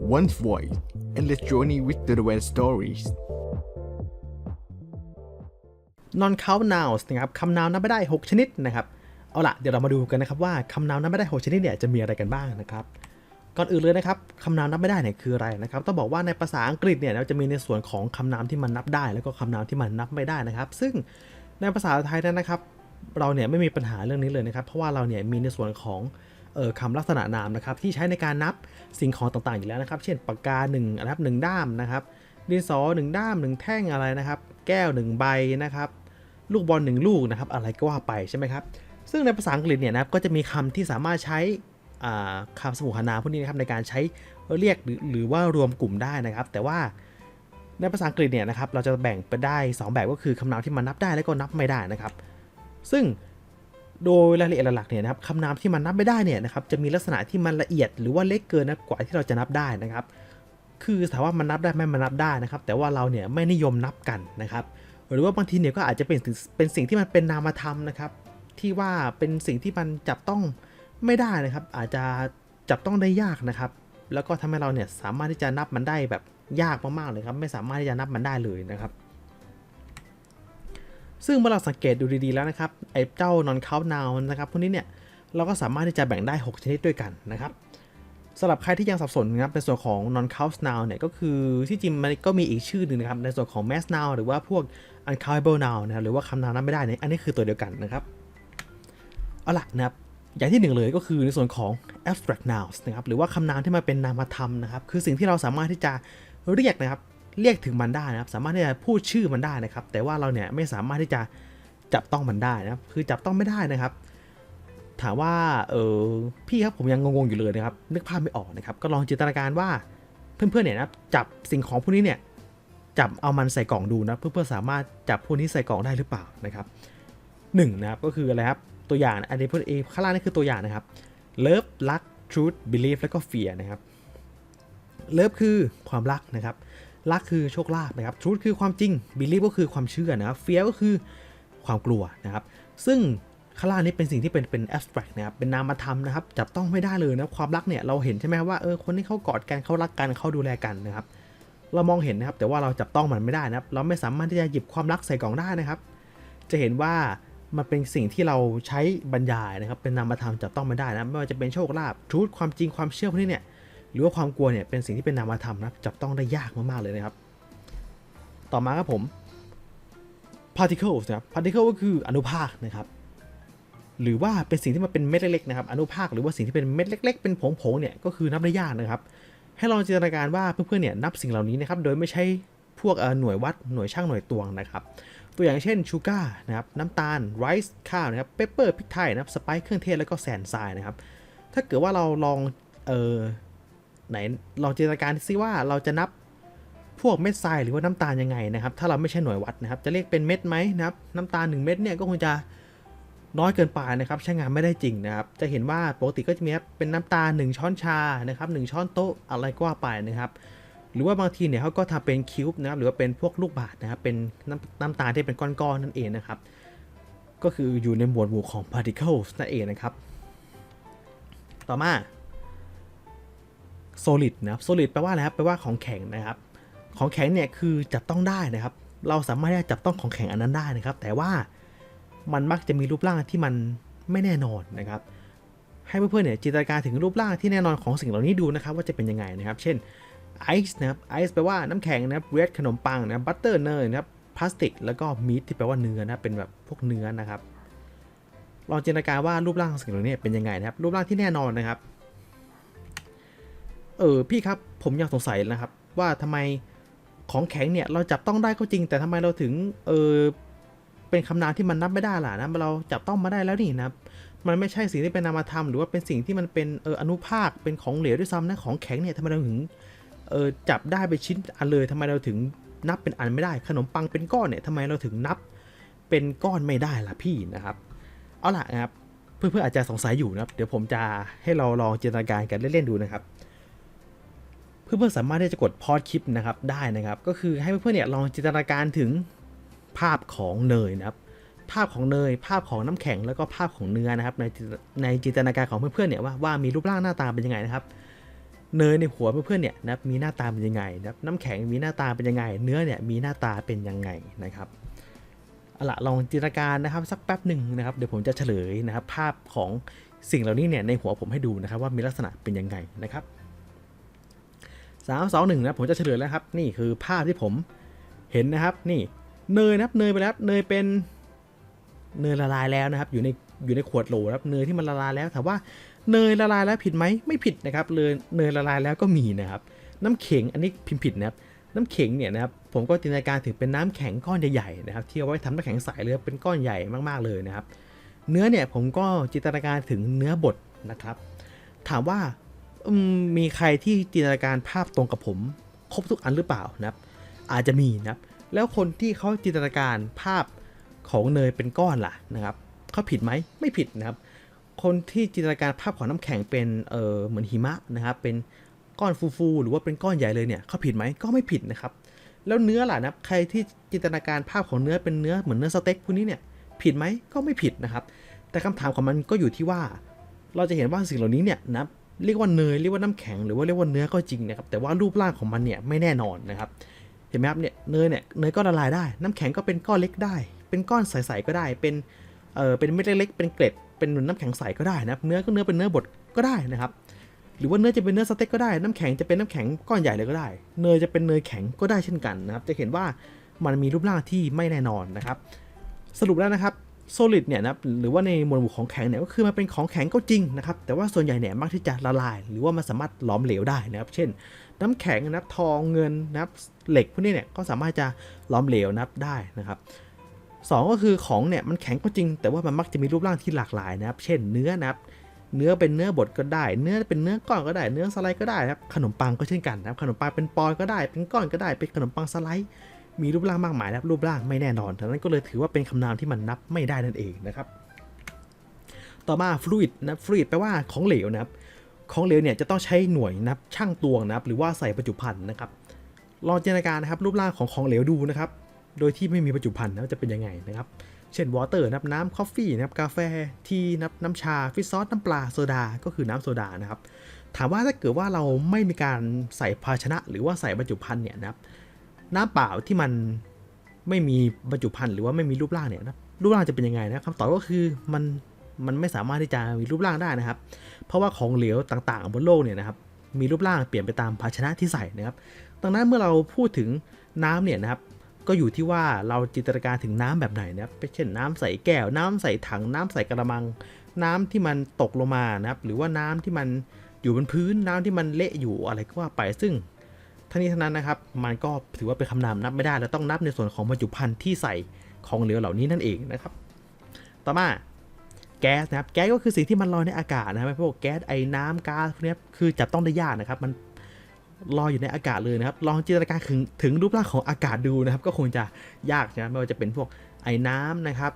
One's voice endless journey with the Red stories non count nouns นะครับคำนามนับไม่ได้ 6 ชนิดนะครับ เอาละเดี๋ยวเรามาดูกันนะครับว่าคำนามนับไม่ได้ 6 ชนิดเนี่ยจะมีอะไรกันบ้างนะครับ ก่อนอื่นเลยนะครับคำนามนับไม่ได้เนี่ยคืออะไรนะครับ ต้องบอกว่าในภาษาอังกฤษเนี่ยเราจะมีในส่วนของคำนามที่มันนับได้ แล้วก็คำนามที่มันนับไม่ได้นะครับ ซึ่งในภาษาไทยนั้นนะครับ เราเนี่ยไม่มีปัญหาเรื่องนี้เลยนะครับ เพราะว่าเราเนี่ยมีในส่วนของ ออคำลักษณะนามนะครับที่ใช้ในการนับสิ่งของต่างๆอยู่แล้วนะครับ เช่นปากกา1นะครับหนึ่งด้ามนะครับดินสอหนึ่งด้ามหนึ่งแท่งอะไรนะครับ แก้วหนึ่งใบนะครับ ลูกบอลหนึ่งลูกนะครับ อะไรก็ว่าไปใช่ไหมครับ ซึ่งในภาษาอังกฤษเนี่ยนะครับก็จะมีคำที่สามารถใช้อ่าคำสมุหนามพวกนี้นะครับในการใช้เรียกหรือหรือว่ารวมกลุ่มได้นะครับ แต่ว่าในภาษาอังกฤษเนี่ยนะครับเราจะแบ่งไปได้ 2 แบบก็คือคำนามที่มันนับได้และก็นับไม่ได้นะครับ ซึ่ง โดยรายละเอียดหลักๆเนี่ยนะครับคำนามที่มันนับไม่ได้เนี่ยนะครับจะมีลักษณะที่มันละเอียดหรือว่าเล็กเกินนะกว่าที่เราจะนับได้นะครับ คือถามว่ามันนับได้ไหมมันนับได้นะครับ แต่ว่าเราเนี่ยไม่นิยมนับกันนะครับ หรือว่าบางทีเนี่ยก็อาจจะเป็นเป็นสิ่งที่มันเป็นนามธรรมนะครับที่ว่าเป็นสิ่งที่มันจับต้องไม่ได้นะครับ อาจจะจับต้องได้ยากนะครับ แล้วก็ทำให้เราเนี่ยสามารถที่จะนับมันได้แบบยากมากๆเลยครับ ไม่สามารถที่จะนับมันได้เลยนะครับ ซึ่งเมื่อเราสังเกตดูดีๆแล้วนะครับไอ้เจ้า non count noun นะครับพวกนี้เนี่ยเราก็สามารถที่จะแบ่งได้ 6 ชนิดด้วยกันนะครับสำหรับใครที่ยังสับสนนะครับในส่วนของ non count noun เนี่ยก็คือที่จริงมันก็มีอีกชื่อหนึ่งนะครับในส่วนของ mass noun หรือว่าพวก uncountable noun นะครับหรือว่าคำนามนับไม่ได้เนี่ยอันนี้คือตัวเดียวกันนะครับเอาละนะครับอย่างที่หนึ่งเลยก็คือในส่วนของ abstract nouns นะครับหรือว่าคำนามที่มาเป็นนามธรรมนะครับคือสิ่งที่เราสามารถที่จะเรียกนะครับ เรียกถึงมันได้นะครับ สามารถที่จะพูดชื่อมันได้นะครับ แต่ว่าเราเนี่ยไม่สามารถที่จะจับต้องมันได้นะครับ คือจับต้องไม่ได้นะครับ ถามว่าเออพี่ครับผมยังงงๆอยู่เลยนะครับ นึกภาพไม่ออกนะครับ ก็ลองจินตนาการว่าเพื่อนๆเนี่ยนะจับสิ่งของพวกนี้เนี่ยจับเอามันใส่กล่องดูนะเพื่อเพื่อสามารถจับพวกนี้ใส่กล่องได้หรือเปล่านะครับหนึ่งนะครับก็คืออะไรครับตัวอย่างอันนี้พูดเองข้างล่างนี่คือตัวอย่างนะครับ love luck truth belief แล้วก็ fear นะครับ love คือความรักนะครับ luck คือโชคลาภนะครับ truth คือความจริง belief ก็คือความเชื่อนะครับ fear ก็คือความกลัวนะครับ ซึ่งข้างล่างนี้เป็นสิ่งที่เป็นเป็น abstract นะครับเป็นนามธรรมนะครับจับต้องไม่ได้เลยนะความรักเนี่ยเราเห็นใช่ไหมว่าเออคนที่เขากอดกันเขารักกันเขาดูแลกันนะครับเรามองเห็นนะครับแต่ว่าเราจับต้องมันไม่ได้นะครับเราไม่สามารถที่จะหยิบความรักใส่กล่องได้นะครับ จะเห็นว่ามันเป็นสิ่งที่เราใช้บรรยายนะครับเป็นนามธรรมจับต้องไม่ได้นะไม่ว่าจะเป็นโชคลาภทูตความจริงความเชื่อพวกนี้เนี่ย หรือว่าความกลัวเนี่ยเป็นสิ่งที่เป็นนามธรรมนะครับจับต้องได้ยากมากๆเลยนะครับ ต่อมาครับผม particles นะครับ particle ก็คืออนุภาคนะครับ หรือว่าเป็นสิ่งที่มันเป็นเม็ดเล็กๆนะครับ อนุภาคหรือว่าสิ่งที่เป็นเม็ดเล็ก ๆ เป็นผงๆเนี่ยก็คือนับได้ยากนะครับ ให้ลองจินตนาการว่าเพื่อนๆเนี่ยนับสิ่งเหล่านี้นะครับ โดยไม่ใช่พวกหน่วยวัดหน่วยช่างหน่วยตวงนะครับ ตัวอย่างเช่นชูการ์นะครับน้ำตาลไรซ์ข้าวนะครับเปปเปอร์พริกไทยนะครับสไปซ์เครื่องเทศแล้วก็แซนทรายนะครับ ถ้าเกิดว่าเราลองเออ ไหนลองจินตนาการซิว่าเราจะนับพวกเม็ดทรายหรือว่าน้ำตาลยังไงนะครับ ถ้าเราไม่ใช่หน่วยวัดนะครับ จะเรียกเป็นเม็ดไหมนะครับ น้ำตาล 1 เม็ดเนี่ยก็คงจะน้อยเกินไปนะครับ ใช้งานไม่ได้จริงนะครับ จะเห็นว่าปกติก็จะมีเป็นน้ำตาล 1 ช้อนชานะครับหช้อนโต๊ะอะไรก็ว่าไปนะครับ หรือว่าบางทีเนี่ยเขาก็ทำเป็นคิวบ์นะครับ หรือว่าเป็นพวกลูกบาศนะครับ เป็นน้ำน้ำตาลที่เป็นก้อนๆนั่นเองนะครับ ก็คืออยู่ในหมวดหมู่ของ particles นั่นเองนะครับ ต่อมา solid นะครับ solid แปลว่าอะไรครับแปลว่าของแข็งนะครับ ของแข็งเนี่ยคือจับต้องได้นะครับ เราสามารถที่จะจับต้องของแข็งอันนั้นได้นะครับ แต่ว่ามันมักจะมีรูปร่างที่มันไม่แน่นอนนะครับ ให้เพื่อนๆเนี่ยจินตนาการถึงรูปร่างที่แน่นอนของสิ่งเหล่านี้ดูนะครับ ว่าจะเป็นยังไงนะครับ เช่นไอซ์นะครับไอซ์แปลว่าน้ำแข็งนะครับเรดขนมปังนะครับบัตเตอร์เนยนะครับพลาสติก แล้วก็มีทที่แปลว่าเนื้อนะเป็นแบบพวกเนื้อนะครับลองจินตนาการว่ารูปร่างของสิ่งเหล่านี้เป็นยังไงนะครับ รูปร่างที่แน่นอนนะครับ เออพี่ครับผมยังสงสัยนะครับ ว่าทำไมของแข็งเนี่ยเราจับต้องได้ก็จริง แต่ทำไมเราถึงเออเป็นคำนามที่มันนับไม่ได้ล่ะนะเราจับต้องมาได้แล้วนี่นะครับมันไม่ใช่สิ่งที่เป็นนามธรรมหรือว่าเป็นสิ่งที่มันเป็นเอออนุภาคเป็นของเหลวด้วยซ้ำนะของแข็งเนี่ยทำไมเราถึงเออจับได้เป็นชิ้นอันเลยทำไมเราถึงนับเป็นอันไม่ได้ ขนมปังเป็นก้อนเนี่ยทำไมเราถึงนับเป็นก้อนไม่ได้ล่ะพี่นะครับ เอาล่ะนะครับเพื่อนๆอาจจะสงสัยอยู่นะครับ เดี๋ยวผมจะให้เราลองจินตนาการกันเล่นๆดูนะครับ เพื่อนๆสามารถที่จะกดพอดคลิปนะครับได้นะครับ ก็คือให้เพื่อนๆเนี่ยลองจินตนาการถึงภาพของเนยนะครับ ภาพของเนย ภาพของน้ำแข็งแล้วก็ภาพของเนื้อนะครับ ในในจินตนาการของเพื่อนๆเนี่ยว่าว่ามีรูปร่างหน้าตาเป็นยังไงนะครับ เนยในหัวเพื่อนๆเนี่ยนะครับมีหน้าตาเป็นยังไงนะครับน้ำแข็งมีหน้าตาเป็นยังไง เนื้อเนี่ยมีหน้าตาเป็นยังไงนะครับเอาละลองจินตนาการนะครับสักแป๊บหนึ่งนะครับเดี๋ยวผมจะเฉลยนะครับ ภาพของสิ่งเหล่านี้เนี่ยในหัวผมให้ดูนะครับว่ามีลักษณะเป็นยังไงนะครับ สามสองหนึ่งนะผมจะเฉลยแล้วครับ นี่คือภาพที่ผมเห็นนะครับ นี่เนยนะครับเนยไปแล้วเนยเป็นเนยละลายแล้วนะครับ อยู่ในอยู่ในขวดโหลครับเนยที่มันละลายแล้วถามว่าเนยละลายแล้วผิดไหมไม่ผิดนะครับเลยเนยละลายแล้วก็มีนะครับ น้ำเข็งอันนี้พิมพ์ผิดนะครับน้ำเข็งเนี่ยนะครับผมก็จินตนาการถึงเป็นน้ำแข็งก้อนใหญ่ๆนะครับที่เอาไว้ทำน้ำแข็งใสเลยเป็นก้อนใหญ่มากๆเลยนะครับ เนื้อเนี่ยผมก็จินตนาการถึงเนื้อบดนะครับ ถามว่า มมีใครที่จินตนาการภาพตรงกับผม ครบทุกอันหรือเปล่านะครับ อาจจะมีนะครับ แล้วคนที่เขาจินตนาการภาพของเนยเป็นก้อนล่ะนะครับเขาผิดไหมไม่ผิดนะครับ คนที่จินตนาการภาพของน้ำแข็งเป็นเออเหมือนหิมะนะครับ เป็นก้อนฟูๆหรือว่าเป็นก้อนใหญ่เลยเนี่ยเขาผิดไหมก็ไม่ผิดนะครับ แล้วเนื้อล่ะนะครับ ใครที่จินตนาการภาพของเนื้อเป็นเนื้อเหมือนเนื้อสเต็กพวกนี้เนี่ยผิดไหมก็ไม่ผิดนะครับ แต่คำถามของมันก็อยู่ที่ว่า เราจะเห็นว่าสิ่งเหล่านี้เนี่ยนะ เรียกว่าเนยเรียกว่าน้ำแข็งหรือว่าเรียกว่าเนื้อก็จริงนะครับแต่ว่ารูปร่างของมันเนี่ยไม่แน่นอนนะครับเห็นไหมครับเนี่ยเนยเนี่ยเนยก็ละลายได้ น้ำแข็งก็เป็นก้อนเล็กได้ เป็นก้อนใสๆก็ได้ เป็นเออเป็นเม็ดเล็กๆเป็นเกล็ดเป็นน้ำแข็งใสก็ได้นะครับเนื้อก็เนื้อเป็นเนื้อบดก็ได้นะครับหรือว่าเนื้อจะเป็นเนื้อสเต็กก็ได้น้ำแข็งจะเป็นน้ำแข็งก้อนใหญ่เลยก็ได้ เนยจะเป็นเนยแข็งก็ได้เช่นกันนะครับจะเห็นว่ามันมีรูปร่างที่ไม่แน่นอนนะครับ สรุปแล้วนะครับ solid เนี่ยนะครับหรือว่าในมวดหมู่ของแข็งเนี่ยก็คือมันเป็นของแข็งก็จริงนะครับ แต่ว่าส่วนใหญ่เนี่ยมักที่จะละลาย หรือว่ามันสามารถหลอมเหลวได้นะครับ เช่น น้ำแข็งนะครับทองเงินนะครับเหล็กพวกนี้เนี่ยก็สามารถจะหลอมเหลวนับได้นะครับสองก็คือของเนี่ยมันแข็งก็จริง แต่ว่ามันมักจะมีรูปร่างที่หลากหลายนะครับ เช่นเนื้อนะครับเนื้อเป็นเนื้อบดก็ได้ เนื้อเป็นเนื้อก้อนก็ได้ เนื้อสไลด์ก็ได้นะครับ ขนมปังก็เช่นกันนะครับ ขนมปังเป็นปอนก็ได้ เป็นก้อนก็ได้ เป็นขนมปังสไลด์ มีรูปร่างมากมายนะครับรูปร่างไม่แน่นอนดังนั้นก็เลยถือว่าเป็นคำนามที่มันนับไม่ได้นั่นเองนะครับ ต่อมา fluid นะ fluid แปลว่าของเหลวนะครับ ของเหลวเนี่ยจะต้องใช้หน่วยนับช่างตวงนะครับ หรือว่าใส่บรรจุภัณฑ์นะครับลองจินตนาการนะครับรูปร่างของของเหลวดูนะครับ โดยที่ไม่มีบรรจุภัณฑ์นะจะเป็นยังไงนะครับ เช่นวอเตอร์นับน้ำคอฟฟี่นะครับกาแฟ ทีนับน้ำชา ฟิชซอส น้ำปลา โซดา ก็คือน้ำโซดานะครับ ถามว่าถ้าเกิดว่าเราไม่มีการใส่ภาชนะ หรือว่าใส่บรรจุภัณฑ์เนี่ยนะครับ น้ำเปล่าที่มันไม่มีบรรจุภัณฑ์หรือว่าไม่มีรูปร่างเนี่ยนะรูปร่างจะเป็นยังไงนะคำตอบก็คือมันมันไม่สามารถที่จะมีรูปร่างได้นะครับ เพราะว่าของเหลวต่างๆ บนโลกเนี่ยนะครับมีรูปร่างเปลี่ยนไปตามภาชนะที่ใส่นะครับ ดังนั้นเมื่อเราพูดถึงน้ำเนี่ยนะครับ ก็อยู่ที่ว่าเราจินตนาการถึงน้ำแบบไหนนะครับเช่นน้ำใส่แก้ว น้ำใส่ถัง น้ำใส่กระมัง น้ำที่มันตกลงมานะครับ หรือว่าน้ำที่มันอยู่บนพื้นน้ำที่มันเละอยู่อะไรก็ว่าไปซึ่ง ทั้งนี้ทั้งนั้นนะครับ มันก็ถือว่าเป็นคำนามนับไม่ได้เราต้องนับในส่วนของบรรจุภัณฑ์ที่ใส่ของเหลวเหล่านี้นั่นเองนะครับ ต่อมาแก๊สนะครับ แก๊สก็คือสิ่งที่มันลอยในอากาศนะครับพวกแก๊สไอ้น้ำก๊าซพวกนี้คือจับต้องได้ยากนะครับ มันลอยอยู่ในอากาศเลยนะครับ ลองจินตนาการถึงถึงรูปร่างของอากาศดูนะครับ ก็คงจะยากนะไม่ว่าจะเป็นพวกไอ้น้ำนะครับ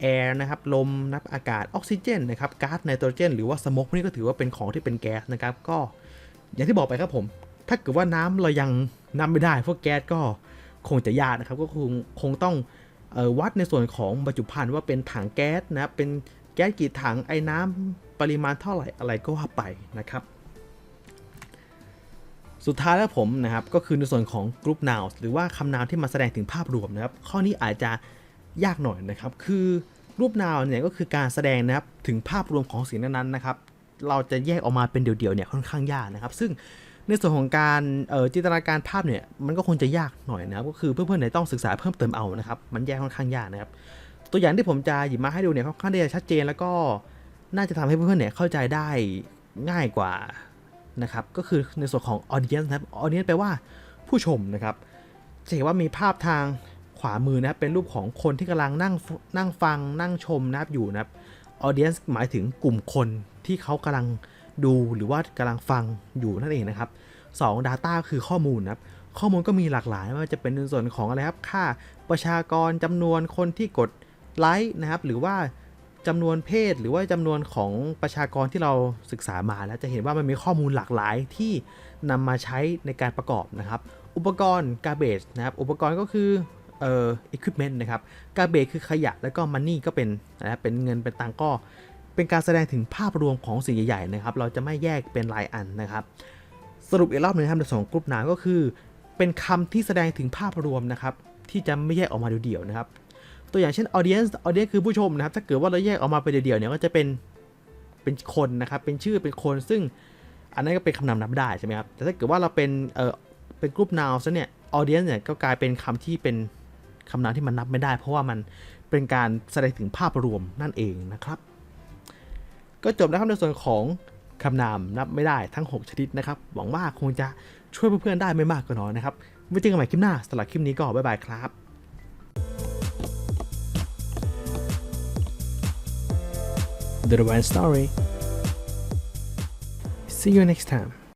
แอร์นะครับลมนะครับอากาศออกซิเจนนะครับก๊าซไนโตรเจน หรือว่าสโมกพวกนี้ก็ถือว่าเป็นของที่เป็นแก๊สนะครับ ก็อย่างที่บอกไปครับผม ถ้าเกิดว่าน้ำเรายังนับไม่ได้พวกแก๊สก็คงจะยากนะครับ ก็คงคงต้องออวัดในส่วนของบรรจุภัณฑ์ว่าเป็นถังแก๊สนะเป็นแก๊สกี่ถังไอ้น้ำปริมาณเท่าไหร่อะไรก็ว่าไปนะครับ สุดท้ายแล้วผมนะครับก็คือในส่วนของ group nouns หรือว่าคำนามที่มาแสดงถึงภาพรวมนะครับ ข้อนี้อาจจะยากหน่อยนะครับ คือรูป noun เนี่ยก็คือการแสดงนะครับถึงภาพรวมของสิ่งนั้นๆนะครับ เราจะแยกออกมาเป็นเดี่ยวๆเนี่ยค่อนข้างยากนะครับ ซึ่ง ในส่วนของการจินตนาการภาพเนี่ยมันก็คงจะยากหน่อยนะครับ ก็คือเพื่อนๆเนี่ยต้องศึกษาเพิ่มเติมเอานะครับ มันแยกค่อนข้างยากนะครับ ตัวอย่างที่ผมจะหยิบมาให้ดูเนี่ยค่อนข้างจะชัดเจนแล้วก็น่าจะทำให้เพื่อนๆเนี่ยเข้าใจได้ง่ายกว่านะครับ ก็คือในส่วนของ audience นะครับ audience แปลว่าผู้ชมนะครับจะเห็นว่ามีภาพทางขวามือนะครับเป็นรูปของคนที่กำลังนั่งนั่งฟังนั่งชมนะครับอยู่นะครับ audience หมายถึงกลุ่มคนที่เขากำลัง ดูหรือว่ากำลังฟังอยู่นั่นเองนะครับสอง data คือข้อมูลนะครับข้อมูลก็มีหลากหลายไม่ว่าจะเป็นในส่วนของอะไรครับค่าประชากรจำนวนคนที่กดไลค์นะครับ หรือว่าจำนวนเพศหรือว่าจำนวนของประชากรที่เราศึกษามาแล้วจะเห็นว่ามันมีข้อมูลหลากหลายที่นำมาใช้ในการประกอบนะครับ อุปกรณ์ garbage นะครับ อุปกรณ์ก็คือเอ่อ equipment นะครับ garbage คือขยะแล้วก็ money ก็เป็นนะเป็นเงินเป็นตังก็ เป็นการแสดงถึงภาพรวมของสิ่งใหญ่ๆนะครับ เราจะไม่แยกเป็นรายอันนะครับ สรุปอีกรอบหนึงนะครับในส่วนของกรุ๊ปนามก็คือ เป็นคำที่แสดงถึงภาพรวมนะครับ ที่จะไม่แยกออกมาเดี่ยวๆนะครับ ตัวอย่างเช่น audience audience คือผู้ชมนะครับ ถ้าเกิดว่าเราแยกออกมาเป็นเดี่ยวๆเนี่ยก็จะเป็นเป็นคนนะครับ เป็นชื่อเป็นคนซึ่งอันนั้นก็เป็นคำนามนับได้ใช่ไหมครับ แต่ถ้าเกิดว่าเราเป็นเออเป็นกรุ๊ปนาวซะเนี่ย audience เนี่ยก็กลายเป็นคำที่เป็นคำนามที่มันนับไม่ได้ เพราะว่ามันเป็นการแสดงถึงภาพรวมนั่นเองนะครับ ก็จบนะครับในส่วนของคำนามนับไม่ได้ทั้ง 6 ชนิดนะครับ หวังว่าคงจะช่วยเพื่อนๆได้ไม่มากก็น้อยนะครับไว้เจอกันใหม่คลิปหน้าสำหรับคลิปนี้ก็บ๊ายบายครับ The One Story See you next time